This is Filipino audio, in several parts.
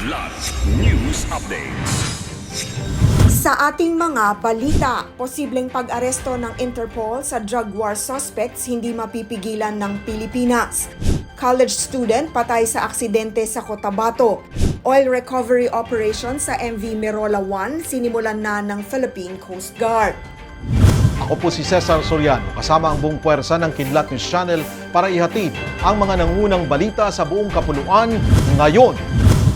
Kidlat News Updates. Sa ating mga balita, posibleng pag-aresto ng Interpol sa drug war suspects hindi mapipigilan ng Pilipinas. College student patay sa aksidente sa Cotabato. Oil recovery operation sa MV Merola 1 sinimulan na ng Philippine Coast Guard. Ako po si Cesar Soriano, kasama ang buong puwersa ng Kidlat News Channel para ihatid ang mga nangunang balita sa buong kapuluan ngayon.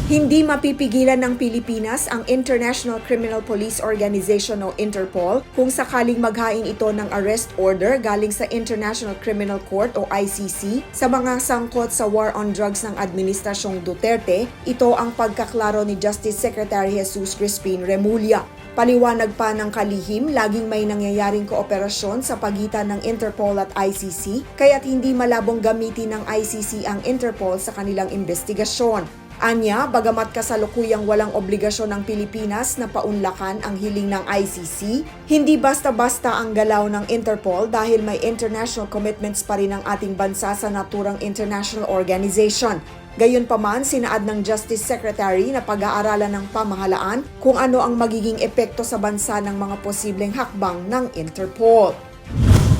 Hindi mapipigilan ng Pilipinas ang International Criminal Police Organization o Interpol kung sakaling maghain ito ng arrest order galing sa International Criminal Court o ICC sa mga sangkot sa war on drugs ng Administrasyong Duterte. Ito ang pagkaklaro ni Justice Secretary Jesus Crispin Remulla. Paliwanag pa ng kalihim, laging may nangyayaring kooperasyon sa pagitan ng Interpol at ICC, kaya't hindi malabong gamitin ng ICC ang Interpol sa kanilang investigasyon. Anya, bagamat kasalukuyang walang obligasyon ng Pilipinas na paunlakan ang hiling ng ICC, hindi basta-basta ang galaw ng Interpol dahil may international commitments pa rin ang ating bansa sa naturang international organization. Gayunpaman, sinaad ng Justice Secretary na pag-aaralan ng pamahalaan kung ano ang magiging epekto sa bansa ng mga posibleng hakbang ng Interpol.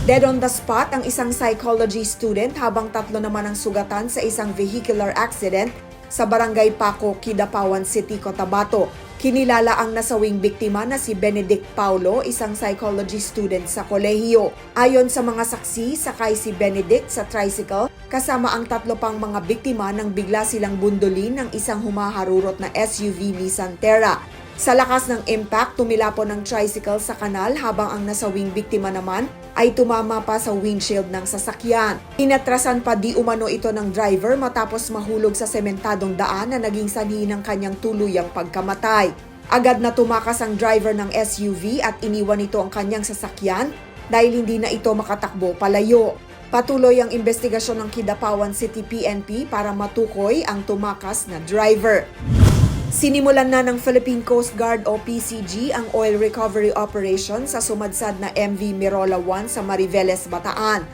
Dead on the spot ang isang psychology student habang tatlo naman ang sugatan sa isang vehicular accident sa Barangay Paco, Kidapawan City, Cotabato. Kinilala ang nasawing biktima na si Benedict Paulo, isang psychology student sa kolehiyo. Ayon sa mga saksi, sakay si Benedict sa tricycle kasama ang tatlo pang mga biktima nang bigla silang bundulin ng isang humaharurot na SUV Nissan Terra. Sa lakas ng impact, tumilapon ng tricycle sa kanal habang ang nasawing biktima naman ay tumama pa sa windshield ng sasakyan. Inatrasan pa di umano ito ng driver matapos mahulog sa sementadong daan na naging sanhi ng kanyang tuluyang pagkamatay. Agad na tumakas ang driver ng SUV at iniwan ito ang kanyang sasakyan dahil hindi na ito makatakbo palayo. Patuloy ang investigasyon ng Kidapawan City PNP para matukoy ang tumakas na driver. Sinimulan na ng Philippine Coast Guard o PCG ang oil recovery operation sa sumadsad na MV Merola 1 sa Mariveles, Bataan.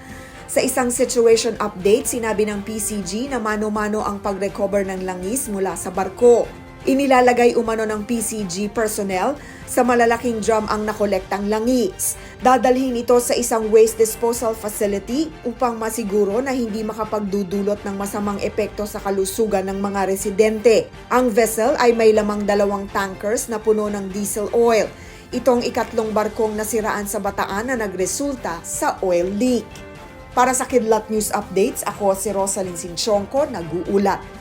Sa isang situation update, sinabi ng PCG na mano-mano ang pag-recover ng langis mula sa barko. Inilalagay umano ng PCG personnel sa malalaking drum ang nakolektang langis. Dadalhin ito sa isang waste disposal facility upang masiguro na hindi makapagdudulot ng masamang epekto sa kalusugan ng mga residente. Ang vessel ay may lamang dalawang tankers na puno ng diesel oil. Itong ikatlong barkong nasiraan sa Bataan na nagresulta sa oil leak. Para sa Kidlat News Updates, ako si Rosalyn Sinchonko, nag-uulat.